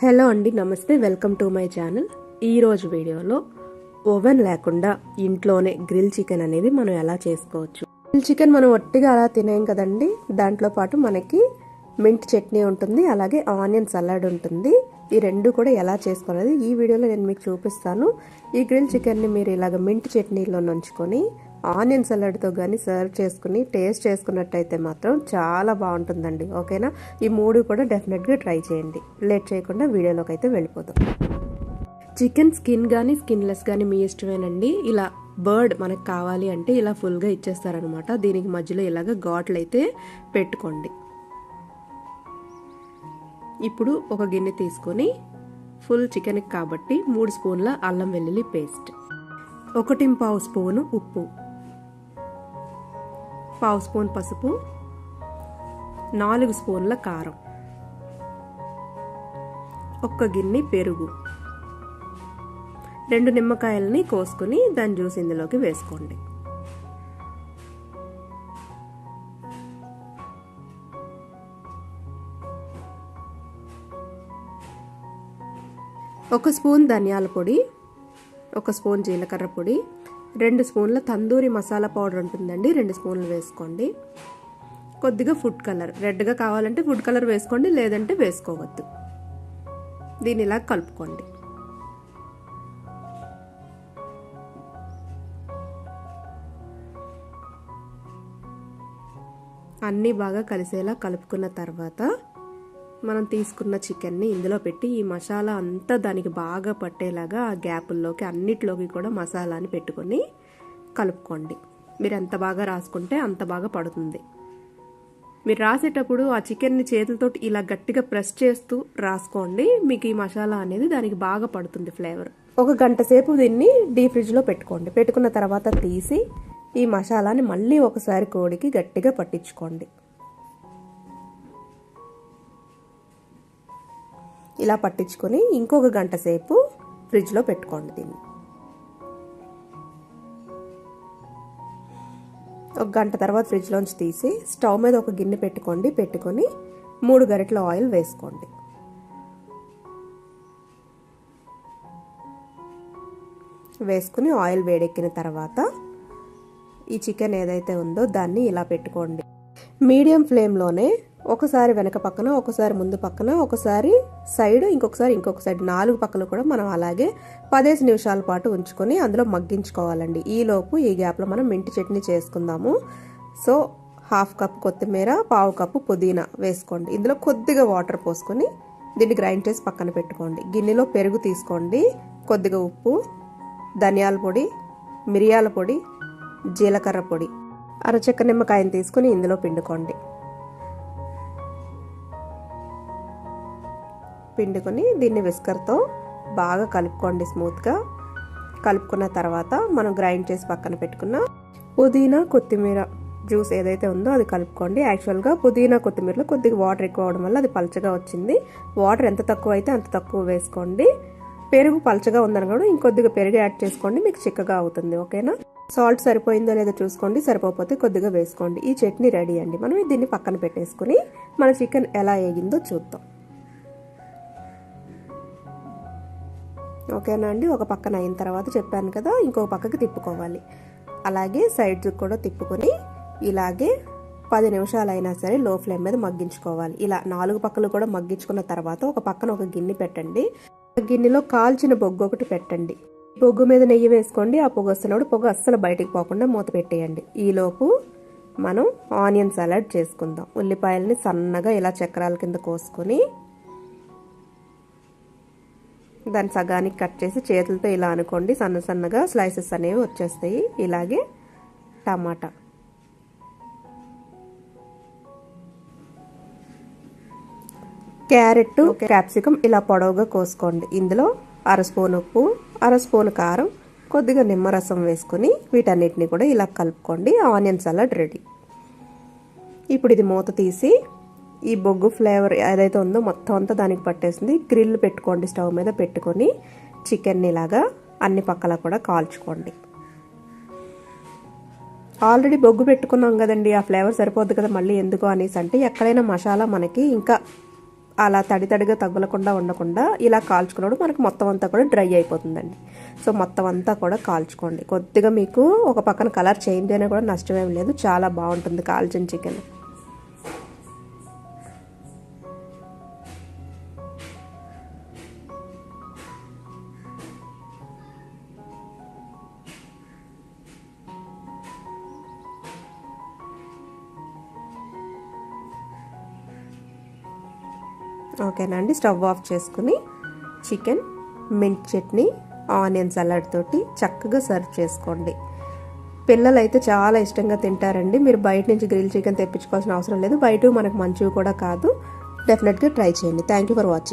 Hello అండి నమస్తే welcome to my channel. ఈరోజు వీడియోలో ఓవెన్ లేకుండా ఇంట్లోనే గ్రిల్ చికెన్ అనేది మనం ఎలా చేసుకోవచ్చు? గ్రిల్ చికెన్ మనం ఒట్టిగా అలా తినేం కదండి. దాంట్లో పాటు మనకి మింట్ చట్నీ ఉంటుంది అలాగే ఆనియన్ సలాడ్ ఉంటుంది. ఈ రెండు కూడా ఎలా చేసుకోవాలి ఈ వీడియోలో నేను మీకు చూపిస్తాను. ఈ గ్రిల్ చికెన్ని మీరు ఇలాగ మింట్ చట్నీలో నంచుకొని ఆనియన్ సలాడ్తో కానీ సర్వ్ చేసుకుని టేస్ట్ చేసుకున్నట్టయితే మాత్రం చాలా బాగుంటుందండి. ఓకేనా? ఈ మూడు కూడా డెఫినెట్గా ట్రై చేయండి. లేట్ చేయకుండా వీడియోలోకి అయితే వెళ్ళిపోతాం చికెన్ స్కిన్ కానీ స్కిన్లెస్ కానీ మీ ఇష్టమేనండి. ఇలా బర్డ్ మనకు కావాలి అంటే ఇలా ఫుల్గా ఇచ్చేస్తారనమాట దీనికి మధ్యలో ఇలాగ ఘాట్లు అయితే పెట్టుకోండి. ఇప్పుడు ఒక గిన్నె తీసుకొని ఫుల్ చికెన్కి కాబట్టి మూడు స్పూన్ల అల్లం వెల్లుల్లి పేస్ట్. ఒకటి పావు స్పూను ఉప్పు. పావు స్పూన్ పసుపు నాలుగు స్పూన్ల కారం ఒక్క గిన్నె పెరుగు. రెండు నిమ్మకాయలని కోసుకుని దాని జ్యూస్ ఇందులోకి వేసుకోండి. ఒక స్పూన్ ధనియాల పొడి ఒక స్పూన్ జీలకర్ర పొడి రెండు స్పూన్ల తందూరి మసాలా పౌడర్ ఉంటుందండి రెండు స్పూన్లు వేసుకోండి. కొద్దిగా ఫుడ్ కలర్ రెడ్గా కావాలంటే ఫుడ్ కలర్ వేసుకోండి లేదంటే వేసుకోవద్దు. దీన్ని ఇలా కలుపుకోండి. అన్నీ బాగా కలిసేలా కలుపుకున్న తర్వాత మనం తీసుకున్న చికెన్ని ఇందులో పెట్టి ఈ మసాలా అంతా దానికి బాగా పట్టేలాగా ఆ గ్యాపుల్లోకి అన్నిట్లోకి కూడా మసాలాని పెట్టుకొని కలుపుకోండి. మీరు ఎంత బాగా రాసుకుంటే అంత బాగా పడుతుంది. మీరు రాసేటప్పుడు ఆ చికెన్ని చేతులతో ఇలా గట్టిగా ప్రెస్ చేస్తూ రాసుకోండి. మీకు ఈ మసాలా అనేది దానికి బాగా పడుతుంది ఫ్లేవర్. ఒక గంట సేపు దీన్ని డీ ఫ్రిడ్జ్లో పెట్టుకోండి. పెట్టుకున్న తర్వాత తీసి ఈ మసాలాని మళ్ళీ ఒకసారి కోడికి గట్టిగా పట్టించుకోండి. ఇలా పట్టించుకొని ఇంకొక గంట సేపు ఫ్రిడ్జ్లో పెట్టుకోండి దీన్ని. ఒక గంట తర్వాత ఫ్రిడ్జ్లోంచి తీసి స్టవ్ మీద ఒక గిన్నె పెట్టుకోండి పెట్టుకొని మూడు గరిటల ఆయిల్ వేసుకోండి. వేసుకుని ఆయిల్ వేడెక్కిన తర్వాత ఈ చికెన్ ఏదైతే ఉందో దాన్ని ఇలా పెట్టుకోండి. మీడియం ఫ్లేమ్లోనే ఒకసారి వెనక పక్కన ఒకసారి ముందు పక్కన ఒకసారి సైడ్ ఇంకొకసారి ఇంకొక సైడ్ నాలుగు పక్కలు కూడా మనం అలాగే పదేసి నిమిషాల పాటు ఉంచుకొని అందులో మగ్గించుకోవాలండి. ఈలోపు ఈ గ్యాప్లో మనం మింటి చట్నీ చేసుకుందాము. సో హాఫ్ కప్ కొత్తిమీర పావు కప్పు పుదీనా వేసుకోండి. ఇందులో కొద్దిగా వాటర్ పోసుకొని దీన్ని గ్రైండ్ చేసి పక్కన పెట్టుకోండి. గిన్నెలో పెరుగు తీసుకోండి. కొద్దిగా ఉప్పు ధనియాల పొడి మిరియాల పొడి జీలకర్ర పొడి అరచెక్క నిమ్మకాయని తీసుకుని ఇందులో పిండుకోండి. పిండుకొని దీన్ని విస్కర్తో బాగా కలుపుకోండి స్మూత్గా. కలుపుకున్న తర్వాత మనం గ్రైండ్ చేసి పక్కన పెట్టుకున్న పుదీనా కొత్తిమీర జ్యూస్ ఏదైతే ఉందో అది కలుపుకోండి. యాక్చువల్గా పుదీనా కొత్తిమీరలో కొద్దిగా వాటర్ ఎక్కువ అవడం వల్ల అది పలచగా వచ్చింది. వాటర్ ఎంత తక్కువ అయితే అంత తక్కువ వేసుకోండి. పెరుగు పలచగా ఉందని కూడా ఇంకొద్దిగా పెరుగు యాడ్ చేసుకోండి మీకు చిక్కగా అవుతుంది ఓకేనా? సాల్ట్ సరిపోయిందో లేదో చూసుకోండి సరిపోతే కొద్దిగా వేసుకోండి. ఈ చట్నీ రెడీ అండి. మనం దీన్ని పక్కన పెట్టేసుకుని మన చికెన్ ఎలా వేగిందో చూద్దాం. ఓకేనా అండి? ఒక పక్కన అయిన తర్వాత చెప్పాను కదా ఇంకొక పక్కకి తిప్పుకోవాలి. అలాగే సైడ్స్ కూడా తిప్పుకొని ఇలాగే పది నిమిషాలు అయినా సరే లో ఫ్లేమ్ మీద మగ్గించుకోవాలి. ఇలా నాలుగు పక్కలు కూడా మగ్గించుకున్న తర్వాత ఒక పక్కన ఒక గిన్నె పెట్టండి. గిన్నెలో కాల్చిన బొగ్గు ఒకటి పెట్టండి. బొగ్గు మీద నెయ్యి వేసుకోండి. ఆ పొగ వస్తున్నప్పుడు పొగ అస్సలు బయటికి పోకుండా మూత పెట్టేయండి. ఈలోపు మనం ఆనియన్ సలాడ్ చేసుకుందాం. ఉల్లిపాయలని సన్నగా ఇలా చక్రాల కింద కోసుకొని దాన్ని సగానికి కట్ చేసి చేతులతో ఇలా అనుకోండి. సన్న సన్నగా స్లైసెస్ అనేవి వచ్చేస్తాయి. ఇలాగే టమాటా. క్యారెట్ క్యాప్సికమ్ ఇలా పొడవుగా కోసుకోండి. ఇందులో అర స్పూన్ ఉప్పు అర స్పూన్ కారం కొద్దిగా నిమ్మరసం వేసుకొని వీటన్నిటిని కూడా ఇలా కలుపుకోండి. Onion salad ready. ఇప్పుడు ఇది మూత తీసి ఈ బొగ్గు ఫ్లేవర్ ఏదైతే ఉందో మొత్తం అంతా దానికి పట్టేసింది. గ్రిల్ పెట్టుకోండి స్టవ్ మీద పెట్టుకొని చికెన్ని ఇలాగా అన్ని పక్కల కూడా కాల్చుకోండి. ఆల్రెడీ బొగ్గు పెట్టుకున్నాం కదండి ఆ ఫ్లేవర్ సరిపోద్ది కదా మళ్ళీ ఎందుకు అనేసి అంటే ఎక్కడైనా మసాలా మనకి ఇంకా అలా తడి తడిగా తగులకుండా ఉండకుండా ఇలా కాల్చుకున్నప్పుడు మనకు మొత్తం అంతా కూడా డ్రై అయిపోతుందండి. సో మొత్తం అంతా కూడా కాల్చుకోండి. కొద్దిగా మీకు ఒక పక్కన కలర్ చేంజ్ అయినా కూడా నష్టమేం లేదు. చాలా బాగుంటుంది కాల్చిన చికెన్ ఓకేనా అండి? స్టవ్ ఆఫ్ చేసుకుని chicken mint chutney onion salad తోటి చక్కగా సర్వ్ చేసుకోండి. పిల్లలు అయితే చాలా ఇష్టంగా తింటారండి. మీరు బయట నుంచి గ్రిల్ చికెన్ తెప్పించుకోవాల్సిన అవసరం లేదు. బయట మనకు మంచివి కూడా కాదు. డెఫినెట్గా ట్రై చేయండి. Thank you for watching.